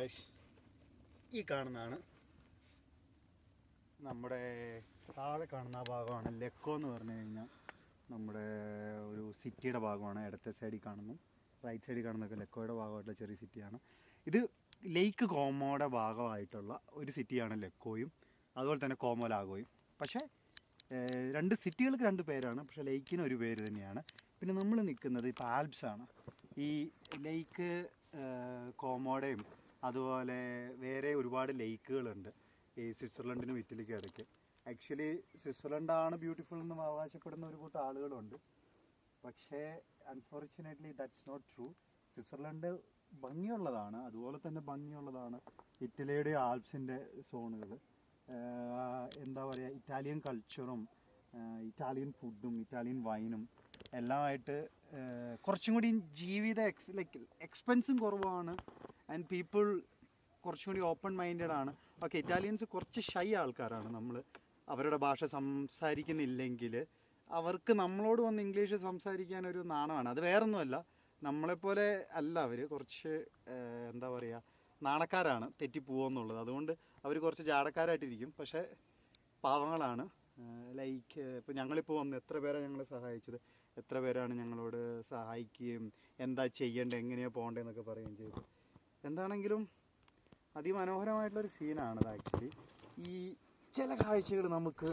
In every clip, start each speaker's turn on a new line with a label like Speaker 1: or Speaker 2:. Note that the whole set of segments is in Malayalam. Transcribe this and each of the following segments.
Speaker 1: ഗൈസ് ഈ കാണുന്നതാണ് നമ്മുടെ താഴെ കാണുന്ന ഭാഗമാണ് ലെക്കോ എന്ന് പറഞ്ഞു കഴിഞ്ഞാൽ നമ്മുടെ ഒരു സിറ്റിയുടെ ഭാഗമാണ്. ഇടത്തെ സൈഡിൽ കാണുന്നു. റൈറ്റ് സൈഡിൽ കാണുന്നതൊക്കെ ലെക്കോയുടെ ഭാഗമായിട്ടുള്ള ചെറിയ സിറ്റിയാണ് ഇത് ലേക്ക് കോമോയുടെ ഭാഗമായിട്ടുള്ള ഒരു സിറ്റിയാണ് ലെക്കോയും അതുപോലെ തന്നെ കോമോ ലാഗോയും പക്ഷേ രണ്ട് സിറ്റികൾക്ക് രണ്ട് പേരാണ് പക്ഷേ ലേക്കിന് ഒരു പേര് തന്നെയാണ്. പിന്നെ നമ്മൾ നിൽക്കുന്നത് ഇപ്പോൾ ആൽപ്സാണ് ഈ ലേക്ക് കോമോഡയും അതുപോലെ വേറെ ഒരുപാട് ലേക്കുകളുണ്ട്. ഈ സ്വിറ്റ്സർലൻഡിനും ഇറ്റലിക്കും ഇടയ്ക്ക്. ആക്ച്വലി സ്വിറ്റ്സർലൻഡാണ് ബ്യൂട്ടിഫുൾ എന്നും അവകാശപ്പെടുന്ന ഒരു കൂട്ടം ആളുകളുണ്ട്. പക്ഷേ unfortunately that's not true Switzerland ഭംഗിയുള്ളതാണ്. അതുപോലെ തന്നെ ഭംഗിയുള്ളതാണ് ഇറ്റലിയുടെ ആൽപ്സിന്റെ സോണുകൾ. എന്താ പറയുക ഇറ്റാലിയൻ കൾച്ചറും ഇറ്റാലിയൻ ഫുഡും ഇറ്റാലിയൻ വൈനും എല്ലാമായിട്ട് കുറച്ചും കൂടി ജീവിത എക്സ് ലൈക്ക് എക്സ്പെൻസും കുറവാണ്. ആൻഡ് പീപ്പിൾ കുറച്ചും കൂടി ഓപ്പൺ മൈൻഡഡ് ആണ്. ഓക്കെ ഇറ്റാലിയൻസ് കുറച്ച് ഷൈ ആൾക്കാരാണ് നമ്മൾ അവരുടെ ഭാഷ സംസാരിക്കുന്നില്ലെങ്കിൽ അവർക്ക് നമ്മളോട് വന്ന് ഇംഗ്ലീഷ് സംസാരിക്കാൻ ഒരു നാണമാണ്. അത് വേറൊന്നുമല്ല. നമ്മളെപ്പോലെ അല്ല അവർ കുറച്ച് എന്താ പറയുക നാണക്കാരാണ് തെറ്റിപ്പോവെന്നുള്ളത് അതുകൊണ്ട് അവർ കുറച്ച് ജാടക്കാരായിട്ടിരിക്കും. പക്ഷേ പാവങ്ങളാണ്. ലൈക്ക് ഇപ്പോൾ ഞങ്ങളിപ്പോൾ വന്ന് എത്ര പേരാണ് ഞങ്ങളെ സഹായിച്ചത്? എത്ര പേരാണ് ഞങ്ങളോട് സഹായിക്കുകയും എന്താ ചെയ്യേണ്ടത് എങ്ങനെയാണ് പോകേണ്ടതെന്നൊക്കെ പറയുകയും ചെയ്തു. എന്താണെങ്കിലും അതിമനോഹരമായിട്ടുള്ളൊരു സീനാണത് ആക്ച്വലി ഈ ചില കാഴ്ചകൾ നമുക്ക്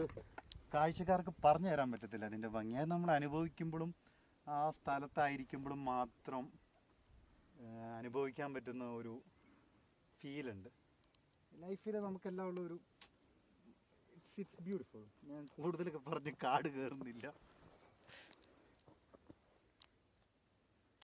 Speaker 1: കാഴ്ചക്കാർക്ക് പറഞ്ഞു തരാൻ പറ്റത്തില്ല അതിന്റെ ഭംഗി. നമ്മൾ അനുഭവിക്കുമ്പോഴും ആ സ്ഥലത്തായിരിക്കുമ്പോഴും മാത്രം അനുഭവിക്കാൻ പറ്റുന്ന ഒരു ഫീലുണ്ട് ലൈഫിൽ നമുക്കെല്ലാം ഉള്ള ഒരു ഇറ്റ്സ് ബ്യൂട്ടിഫുൾ ഞാൻ കൂടുതലൊക്കെ പറഞ്ഞ് കാട് കയറുന്നില്ല